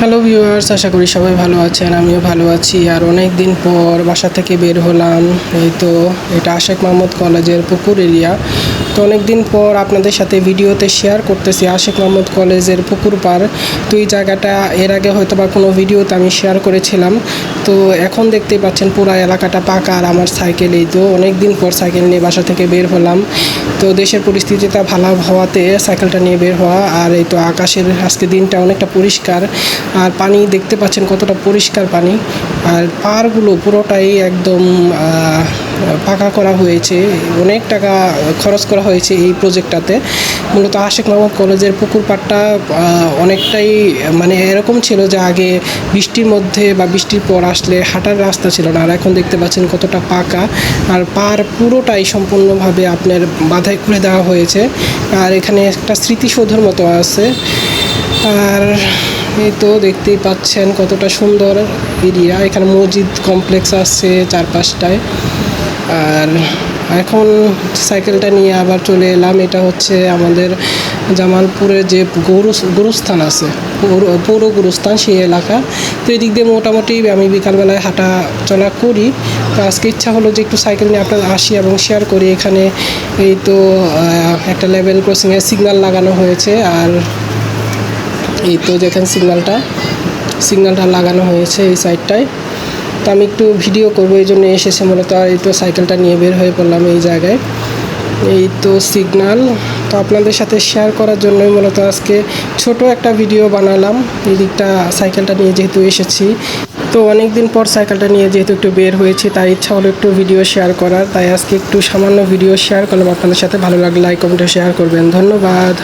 Hello viewers আশা করি সবাই ভালো আছেন, আমিও ভালো আছি। আর অনেক দিন পর বাসা থেকে বের হলাম, এই তো এটা আশেক মাহমুদ কলেজের পুকুর এরিয়া। তো অনেক দিন পর আপনাদের সাথে ভিডিওতে শেয়ার করতেছি আশেক মাহমুদ কলেজের পুকুর পার। তো এই জায়গাটা, এর আগে হয়তো বা কোনো ভিডিওতে আমি শেয়ার করেছিলাম। তো এখন দেখতেই পাচ্ছেন পুরো এলাকাটা পাকা আর আমার সাইকেল এই তো। অনেক দিন পর সাইকেল নিয়ে বাসা থেকে বের হলাম। তো দেশের পরিস্থিতিটা ভালো হওয়াতে সাইকেলটা নিয়ে বের হওয়া আর এই তো আকাশের আজকে দিনটা অনেকটা পরিষ্কার। আর পানি, দেখতে পাচ্ছেন কতটা পরিষ্কার পানি। আর পাহাড়গুলো পুরোটাই একদম পাকা করা হয়েছে। অনেক টাকা খরচ করা হয়েছে এই প্রজেক্টটাতে মূলত আশেক মাহমুদ কলেজের পুকুর পাড়টা অনেকটাই মানে এরকম ছিল যে আগে বৃষ্টির মধ্যে বা বৃষ্টির পর আসলে হাঁটার রাস্তা ছিল না। আর এখন দেখতে পাচ্ছেন কতটা পাকা। আর পার পুরোটাই সম্পূর্ণভাবে আপনার বাধাই করে দেওয়া হয়েছে। আর এখানে একটা স্মৃতিসৌধর মতো আছে। আর এই তো দেখতেই পাচ্ছেন কতটা সুন্দর এরিয়া। এখানে মসজিদ কমপ্লেক্স আছে চারপাশটায়। আর এখন সাইকেলটা নিয়ে আবার চলে এলাম। এটা হচ্ছে আমাদের জামালপুরে যে গরু গরুস্থান আছে। পৌর- গুরুস্থান সেই এলাকা। তো এদিক দিয়ে মোটামুটি আমি বিকালবেলায় হাঁটা চলা করি। তো আজকে ইচ্ছা হলো যে একটু সাইকেল নিয়ে আপনার আসি এবং শেয়ার করি। এখানে এই তো একটা লেভেল ক্রসিংয়ের সিগন্যাল লাগানো হয়েছে। আর এই তো দেখেন সিগন্যালটা। সিগন্যালটা লাগানো হয়েছে এই সাইডটায় তো আমি একটু ভিডিও করব, এই জন্য এসেছে মূলত আর এই তো সাইকেলটা নিয়ে বের হয়ে পড়লাম এই জায়গায়। এই তো সিগন্যাল। তো আপনাদের সাথে শেয়ার করার জন্যই মূলত আজকে ছোট একটা ভিডিও বানালাম। এই দিকটা সাইকেলটা নিয়ে যেহেতু এসেছি। তো অনেক দিন পর সাইকেলটা নিয়ে যেহেতু একটু বের হয়েছি, তাই ইচ্ছা হলো একটু ভিডিও শেয়ার করার। তাই আজকে একটু সামান্য ভিডিও শেয়ার করলাম। আপনাদের সাথে ভালো লাগলে লাইক কমেন্টে শেয়ার করবেন। ধন্যবাদ।